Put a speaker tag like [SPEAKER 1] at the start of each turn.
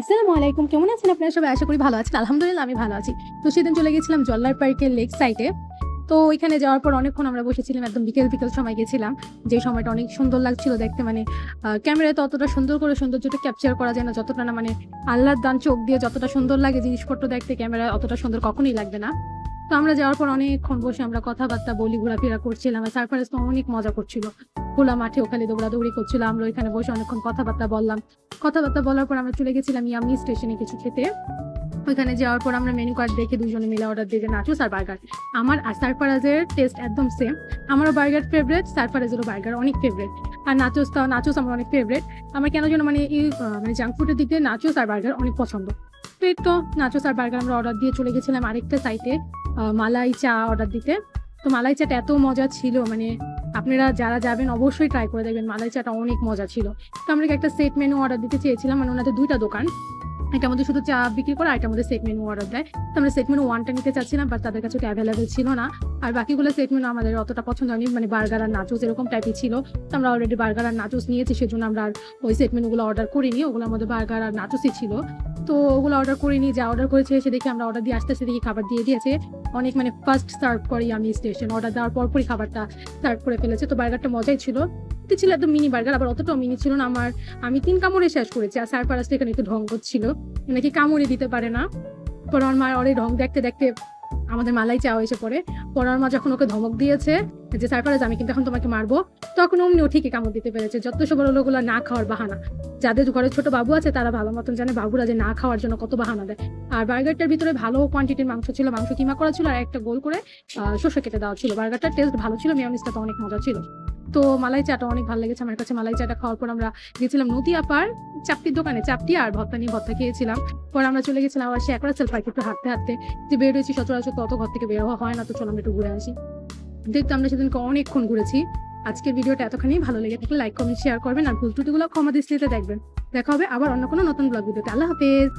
[SPEAKER 1] আসসালামু আলাইকুম, কেমন আছেন আপনারা সবাই? আশা করি ভালো আছেন। আলহামদুলিল্লাহ, আমি ভালো আছি। তো সেদিন চলে গেছিলাম জল্লার পার্কের লেক সাইডে তো ওইখানে যাওয়ার পর অনেকক্ষণ আমরা বসেছিলাম, একদম বিকেল বিকেল সময় গেছিলাম। যে সময়টা অনেক সুন্দর লাগছিল দেখতে মানে ক্যামেরায় তো অতটা সুন্দর করে সৌন্দর্যটা ক্যাপচার করা যায় না, যতটা না মানে আল্লাহর দান চোখ দিয়ে যতটা সুন্দর লাগে জিনিসপত্র দেখতে ক্যামেরা অতটা সুন্দর কখনোই লাগবে না। তো আমরা যাওয়ার পর অনেকক্ষণ বসে আমরা কথাবার্তা বলি, ঘোরাফেরা করছিলাম সারফারেস তো অনেক মজা করছিল। খোলা মাঠে ওখানে দৌড়াদৌড়ি করছিল। আমরা ওইখানে বসে অনেকক্ষণ কথাবার্তা বললাম। কথাবার্তা বলার পর আমরা চলে গেছিলাম ইয়ামি স্টেশনে কিছু খেতে। ওইখানে যাওয়ার পর আমরা মেনু কার্ড দেখে দুজনে মিলে অর্ডার দিয়ে নাচুস আর বার্গার আমার আর সারফারাজের টেস্ট একদম সেম আমারও বার্গার ফেভারেট সারফারাজেরও বার্গার অনেক ফেভারেট আর নাচোস তাও নাচোস আমার অনেক ফেভারেট আমার কেন যেন মানে এই মানে জাঙ্ক ফুডের দিক দিয়ে নাচোস আর বার্গার অনেক পছন্দ। তো এই তো নাচোস আর বার্গার আমরা অর্ডার দিয়ে চলে গেছিলাম আরেকটা সাইটে মালাই চা অর্ডার দিতে। তো মালাই চাটা এত মজা ছিল মানে আপনারা যারা যাবেন অবশ্যই ট্রাই করে দেখবেন, মালাই চাটা অনেক মজা ছিল। তো আমরা একটা সেট মেনু অর্ডার দিতে চেয়েছিলাম মানে ওনাদের দুইটা দোকান। এটার মধ্যে শুধু চা বিক্রি করে আর এটার মধ্যে সেট মেনু অর্ডার দেয়। তো আমরা সেট মেনু ওয়ানটা নিতে চাচ্ছিলাম বাট তাদের কাছে অ্যাভেলেবেল ছিল না। আর বাকিগুলো সেট মেনু আমাদের অতটা পছন্দ হয়নি মানে বার্গার আর নাচুস এরকম টাইপই ছিল। তো আমরা অলরেডি বার্গার আর নাচুস নিয়েছি, সেজন্য আমরা আর ওই সেট মেনুগুলো অর্ডার করিনি। ওগুলোর মধ্যে বার্গার আর নাচুসই ছিল। তো ওগুলো অর্ডার করিনি যা অর্ডার করেছে, সে দেখে আমরা অর্ডার দিয়ে আসতে আসতে দেখি খাবার দিয়ে দিয়েছে। অনেক মানে ফার্স্ট সার্ভ করি আমি স্টেশন অর্ডার দেওয়ার পরপরই খাবারটা সার্ভ করে ফেলেছে। তো বার্গারটা মজাই ছিল। তো ছিল একদম মিনি বার্গার আবার অতটাও মিনি ছিল না। আমার, আমি তিন কামড়ে শেষ করেছি। আর সারপারাসটা এখানে একটু ঢং করছিল। নাকি কামড়ে দিতে পারে না। পরে আমার এই ঢং দেখতে দেখতে আমাদের মালাই চাওয়া পড়ে। পরে আমার মা যখন ওকে ধমক দিয়েছে যে সারপ্রাইজ আমি কিন্তু এখন তোমাকে মারবো। তখন অমনি ও ঠিকই কামড় দিতে পেরেছে। যত সব ওগুলো না খাওয়ার বাহানা, যাদের ঘরে ছোট বাবু আছে, তারা ভালো মতন জানে বাবুরা যে না খাওয়ার জন্য কত বাহানা দেয়। আর বার্গারটার ভিতরে ভালো কোয়ান্টিটির মাংস ছিল, মাংস কিমা করা ছিল, আর একটা গোল করে শস্য শসা কেটে দেওয়া ছিল। বার্গারটার টেস্ট ভালো ছিল মেয়নিসটা তো অনেক মজা ছিল। তো মালাই চাটা অনেক ভালো লেগেছে আমার কাছে। মালাই চাটা খাওয়ার পর আমরা গেছিলাম নদী আপার চাপটির দোকানে, চাপটি আর ভত্তা নিয়ে ভত্তা খেয়েছিলাম। পরে আমরা চলে গেছিলাম আবার সে একরা সেলফ একটু হাঁটতে হাঁটতে। যে বের হয়েছি সচরাচর তত ঘর থেকে বের হওয়া হয় না, তো চলো আমরা একটু ঘুরে আসি। দেখতে আমরা সেদিনকে অনেকক্ষণ ঘুরেছি, আজকের ভিডিওটা এতখানি ভালো লেগে থাকলে লাইক কমেন্ট শেয়ার করবেন। আর ভুল ত্রুটিগুলো ক্ষমা দৃষ্টিতে দেখবেন। দেখা হবে আবার অন্য কোনো নতুন ব্লগ ভিডিওতে। আল্লাহ হাফেজ।